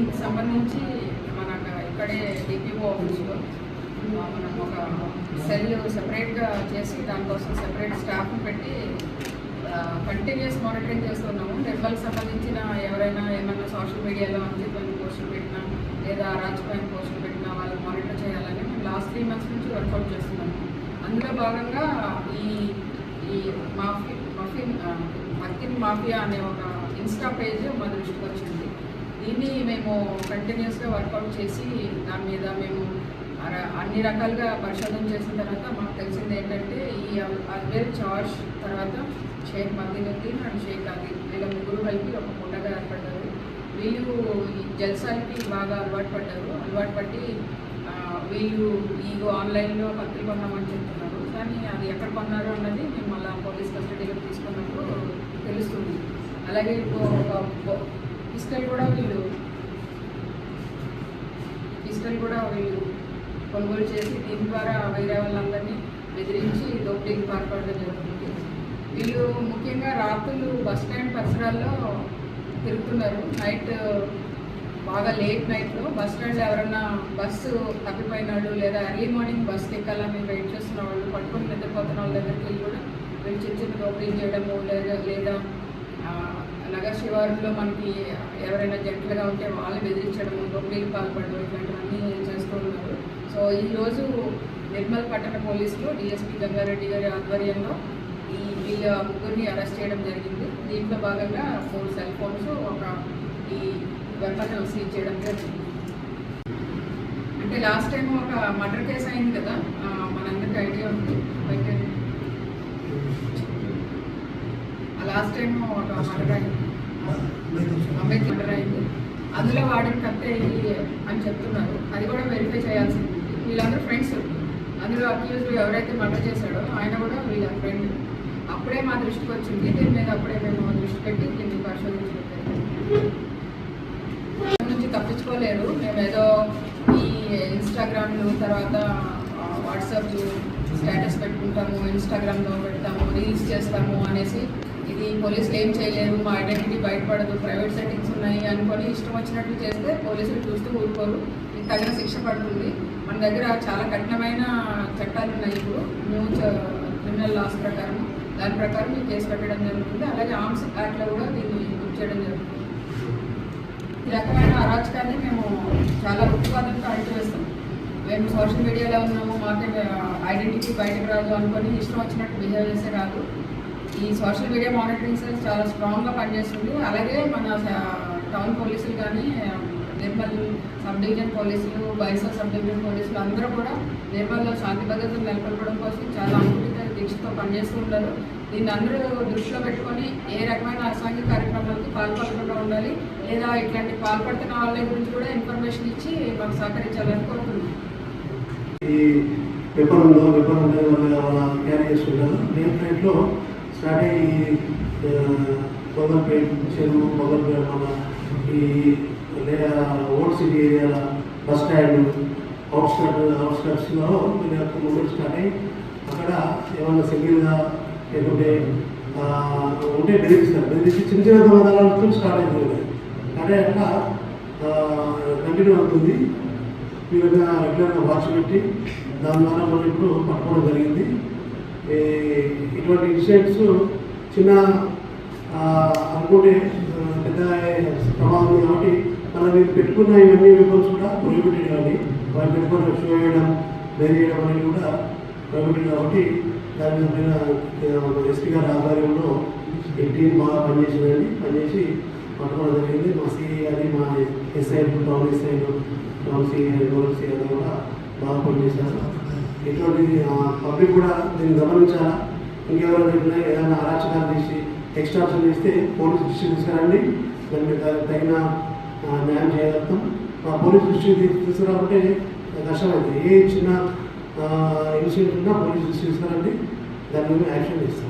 దీనికి సంబంధించి మన ఇక్కడే డిపిఓ ఆఫీస్లో మనం ఒక సెల్ సెపరేట్గా చేసి దానికోసం సెపరేట్ స్టాఫ్ పెట్టి కంటిన్యూస్ మానిటరింగ్ చేస్తున్నాము. నిర్మల్కి సంబంధించిన ఎవరైనా ఏమైనా సోషల్ మీడియాలో అనుచితమైన పోస్టులు పెట్టినా లేదా అరాచకమైన పోస్టులు పెట్టినా వాళ్ళు మానిటర్ చేయాలని మేము లాస్ట్ త్రీ మంత్స్ నుంచి వర్కౌట్ చేస్తున్నాము. అందులో భాగంగా ఈ ఈ మాఫీ మఫిన్ మఫిన్ మాఫియా అనే ఒక ఇన్స్టా పేజ్ మా దృష్టికి వచ్చింది. దీన్ని మేము కంటిన్యూస్గా వర్కౌట్ చేసి దాని మీద మేము అన్ని రకాలుగా పరిశోధన చేసిన తర్వాత మాకు తెలిసింది ఏంటంటే ఈ అల్వేర్ చార్జ్ తర్వాత షేక్ మదీనుద్దీన్ అండ్ షేక్ అదీ వీళ్ళ ముగ్గురు కలిపి ఒక పుట్టగా ఏర్పడ్డారు. వీళ్ళు ఈ జల్సాలకి బాగా అలవాటు పడ్డారు. అలవాటు పట్టి వీళ్ళు ఈ ఆన్లైన్లో పత్రిక కొన్నామని చెప్తున్నారు. కానీ అది ఎక్కడ కొన్నారు అన్నది మేము మళ్ళీ పోలీస్ కస్టడీలో తీసుకున్నప్పుడు తెలుస్తుంది. అలాగే ఇప్పుడు ఒక పిస్టల్ కూడా వీళ్ళు పిస్టల్ కూడా వీళ్ళు కొనుగోలు చేసి దీని ద్వారా వేరే వాళ్ళందరినీ బెదిరించి దోపిడీకి పాల్పడడం జరుగుతుంది. వీళ్ళు ముఖ్యంగా రాత్రులు బస్ స్టాండ్ పరిసరాల్లో తిరుగుతున్నారు. నైట్ బాగా లేట్ నైట్లో బస్ స్టాండ్లో ఎవరన్నా బస్సు తప్పిపోయినాడు లేదా ఎర్లీ మార్నింగ్ బస్ ఎక్కాలని వెయిట్ చేస్తున్న వాళ్ళు పట్టుకొని నిద్రపోతున్న వాళ్ళ దగ్గరికి వెళ్ళి కూడా వీళ్ళు చిన్న చిన్న దోపిడీ చేయడము లేదా లేదా నగర శివారులో మనకి ఎవరైనా జంటలుగా ఉంటే వాళ్ళని బెదిరించడం దోపిడీకి పాల్పడడం ఇట్లాంటివన్నీ చేస్తూ ఉన్నారు. సో ఈరోజు నిర్మల్ పట్టణ పోలీసులు డిఎస్పీ గంగారెడ్డి గారి ఆధ్వర్యంలో ఈ వీళ్ళ ముగ్గురిని అరెస్ట్ చేయడం జరిగింది. దీంట్లో భాగంగా ఫోర్ సెల్ ఫోన్స్ ఒక ఈ వెపన్ సీజ్ చేయడం జరిగింది. అంటే లాస్ట్ టైం ఒక మర్డర్ కేసు అయింది కదా మనందరికీ ఐడియా ఉంది. లాస్ట్ టైం ఒక మర్డర్ అయింది. మర్డర్ అయింది అందులో వాడిన ఇది అని చెప్తున్నారు. అది కూడా వెరిఫై చేయాల్సింది. వీళ్ళందరూ ఫ్రెండ్స్ అందులో అక్యూజ్డ్ ఎవరైతే మర్డర్ చేశాడో ఆయన కూడా వీళ్ళ ఫ్రెండ్ అప్పుడే మా దృష్టికి వచ్చింది. దీని మీద అప్పుడే మేము దృష్టి పెట్టి దీన్ని పరిశోధించడం. దీని నుంచి తప్పించుకోలేరు. మేము ఏదో ఈ ఇన్స్టాగ్రామ్లు తర్వాత ఆ, వాట్సాప్లు స్టేటస్ పెట్టుకుంటాము ఇన్స్టాగ్రామ్లో పెడతాము రీల్స్ చేస్తాము అనేసి ఇది పోలీసులు ఏం చేయలేరు మా ఐడెంటిటీ బయటపడదు ప్రైవేట్ సెట్టింగ్స్ ఉన్నాయి అనుకొని ఇష్టం వచ్చినట్లు చేస్తే పోలీసులు చూస్తూ ఊరుకోరు. ఇది తగిన శిక్ష పడుతుంది. మన దగ్గర చాలా కఠినమైన చట్టాలు ఉన్నాయి ఇప్పుడు. న్యూ క్రిమినల్ లాస్ ప్రకారం. దాని ప్రకారం ఈ కేసు పెట్టడం జరుగుతుంది. అలాగే ఆర్మ్స్ యాక్ట్లో కూడా దీన్ని బుక్ చేయడం జరుగుతుంది. ఈ రకమైన అరాచకాన్ని మేము చాలా ఉత్పాదంగా అణిచివేస్తాం. మేము సోషల్ మీడియాలో ఉన్నాము మాకే ఐడెంటిటీ బయటకు రాదు అనుకొని ఇష్టం వచ్చినట్టు బిహేవ్ చేసే రాదు. ఈ సోషల్ మీడియా మానిటరింగ్ సెల్ చాలా స్ట్రాంగ్గా పనిచేస్తుంది. అలాగే మన టౌన్ పోలీసులు కానీ నిర్మల్ సబ్ డివిజన్ పోలీసులు బైసా సబ్ డివిజన్ పోలీసులు అందరూ కూడా నిర్మల్లో శాంతి భద్రతలు నెలకొల్పడం కోసం చాలా అనుకూలిత దీక్షతో పనిచేస్తుంటారు దీన్ని అందరూ దృష్టిలో పెట్టుకొని ఏ రకమైన అసాంఘిక కార్యక్రమాలకు పాల్పడకుండా ఉండాలి. లేదా ఇట్లాంటి పాల్పడుతున్న వాళ్ళ గురించి కూడా ఇన్ఫర్మేషన్ ఇచ్చి మాకు సహకరించాలని కోరుతున్నాం. ఈ పేపర్ ఉందో క్యారీ చేస్తుంటారు స్టార్టింగ్ ఈ పవర్ పొగల్పేట్ చెరువు పొగల్పేట మన ఈ old city area bus stand outskirt అవుట్స్కట్స్లో మీరు యొక్క మూమెంట్ స్టార్ట్ అయ్యి అక్కడ ఏమన్నా సింగిల్గా లేకుంటే ఉంటే బెదిరిస్తారు. బెదిరించి చిన్న చిన్న దొంగతనాలతో స్టార్ట్ అవుతుంది అంటే అట్లా కంటిన్యూ అవుతుంది. మీరు రెగ్యులర్గా వాచ్ పెట్టి దాని ద్వారా మనం ఇప్పుడు పట్టుకోవడం జరిగింది. ఈ ఇటువంటి ఇన్సిడెంట్స్ చిన్న అనుకుంటే పెద్ద ప్రమాదం కాబట్టి మనం మీరు పెట్టుకున్న ఇవన్నీ వెపన్స్ కూడా ప్రొహిబిటెడ్ కానీ వాళ్ళు పెట్టుకున్న షో వేయడం వేర్ చేయడం అనేది కూడా ప్రొహిబిటెడ్ కాబట్టి దాని మీద ఎస్పీ గారి ఆధ్వర్యంలో ఈ టీం బాగా పనిచేసిందండి. పనిచేసి పట్టుకోవడం జరిగింది. మా సిఐ అని మా SI town SI town CI rural CI అని కూడా బాగా పనిచేశారు. ఇటువంటి పబ్లిక్ కూడా దీన్ని గమనించాలా? ఇంకెవరో చెప్పినా ఏదైనా అరాచకాలు తీసి ఎక్స్ట్రాక్షన్ చేస్తే పోలీస్ దృష్టికి తీసుకురండి. దాని మీద తగిన న్యాయం చేయగలుగుతాం. ఆ పోలీస్ దృష్టికి తీసుకురాబట్టి తీసుకురాకుంటే కష్టమవుతుంది ఏ చిన్న ఇన్సిడెంట్ ఉన్నా పోలీస్ దృష్టి తీసుకురండి. దాని మీద యాక్షన్ చేస్తాం